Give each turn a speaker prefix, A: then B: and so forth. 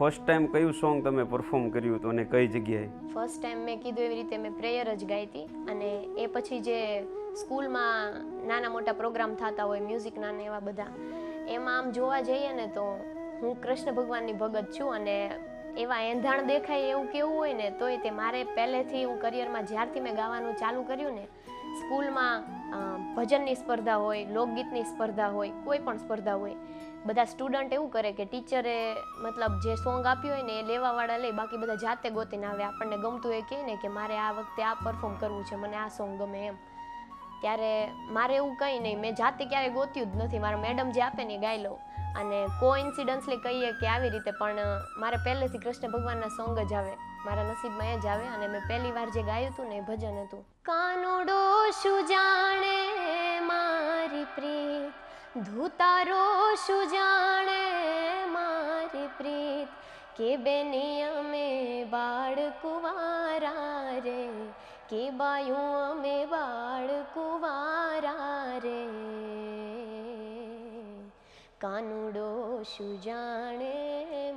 A: First time કયું song તમે perform કર્યું હતું અને કઈ જગ્યાએ?
B: ફર્સ્ટ ટાઈમ મેં કીધું એવી રીતે મેં પ્રેયર જ ગાઈ હતી અને એ પછી જે સ્કૂલમાં નાના મોટા પ્રોગ્રામ થતા હોય મ્યુઝિકના ને એવા બધા, એમાં આમ જોવા જઈએ ને તો હું કૃષ્ણ ભગવાનની ભગત છું અને એવા એંધાણ દેખાય એવું કેવું હોય ને, તોય તે મારે પહેલેથી હું કરિયરમાં જ્યારથી મેં ગાવાનું ચાલુ કર્યું ને, સ્કૂલમાં ભજનની સ્પર્ધા હોય, લોકગીતની સ્પર્ધા હોય, કોઈ પણ સ્પર્ધા હોય, બધા સ્ટુડન્ટ એવું કરે કે ટીચરે મતલબ જે સોંગ આપ્યું હોય ને એ લેવાવાળા લે, બાકી બધા જાતે ગોતીને આવે. આપણને ગમતું એ કહે ને કે મારે આ વખતે આ પરફોર્મ કરવું છે, મને આ સોંગ ગમે એમ. ત્યારે મારે એવું કંઈ નહીં. મેં જાતે ક્યારેય ગોત્યું જ નથી. મારા મેડમ જે આપે ને એ ગાઈ લઉં અને કો ઇન્સિડન્સલી કહીએ કે આવી રીતે પણ મારે પહેલેથી કૃષ્ણ ભગવાનના સોંગ જ આવે. મારા નસીબમાં એ જ આવે અને મેં પહેલી વાર જે ગાયું હતું ને એ ભજન હતું. કાનુડો શું જાણે મારી પ્રીત? ધૂતારો શું જાણે મારી પ્રીત? કે બેની અમે બાળ કુવારા રે? કે બાયું અમે બાળ કુવારા રે કાનુડો શું જાણે મારી પ્રીત